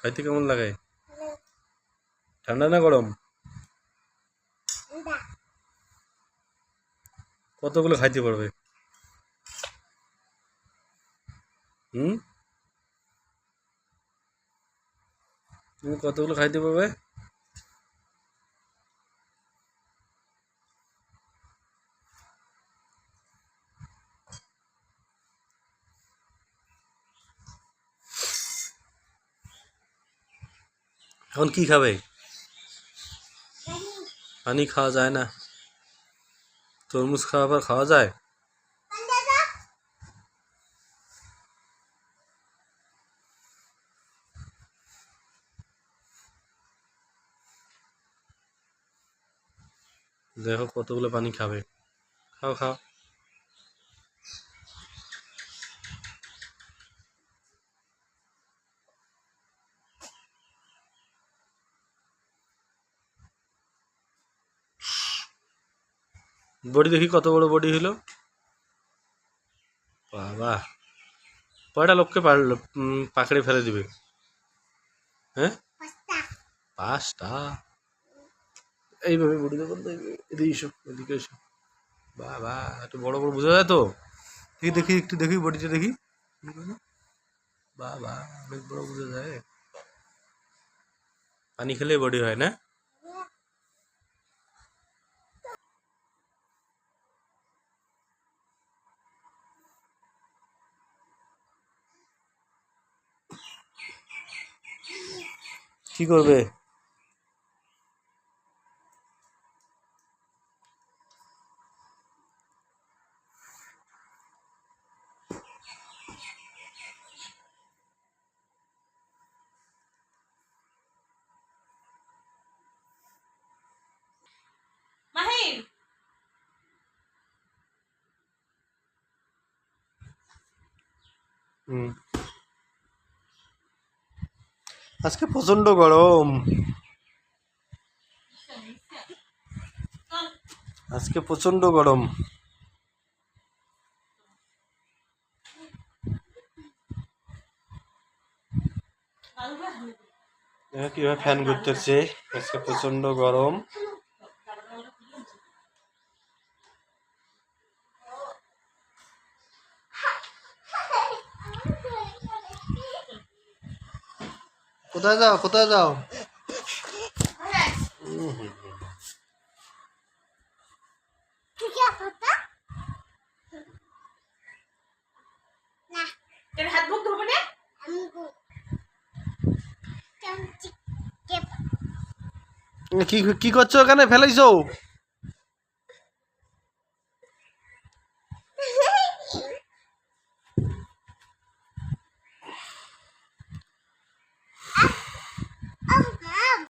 খাইতে কেমন লাগে? ঠান্ডা না গরম? কতগুলো খাইতে পারবে? হুম? তুমি কতগুলো খাইতে পারবে? এখন কি খাবে? পানি খাওয়া যায় না। তরমুজ খাওয়া পর খাওয়া যায়? দেখো কতগুলো পানি খাবে। খাও খাও। বডি দেখি কত বড় বডি হলো? বাবা। কয়টা লোককে পাকড়ে ফেলে দিবে। হ্যাঁ? পাঁচটা। এইভাবে বডি দেখুন তো, এদিকে এসো এদিকে এসো। বাবা একটু বড় বড় বোঝা যায় তো? দেখি দেখি একটু দেখি বডিটা দেখি। বাবা অনেক বড় বোঝা যায়। পানি খেলে বডি হয় না? কি করবে মাহির হুম আজকে প্রচণ্ড গরম। আজকে প্রচণ্ড গরম। কীভাবে ফ্যান ঘুরতেছে। আজকে প্রচণ্ড গরম। কোথায় যাও কোথায় যাও? কি কি করছ ওখানে ফেলাইছো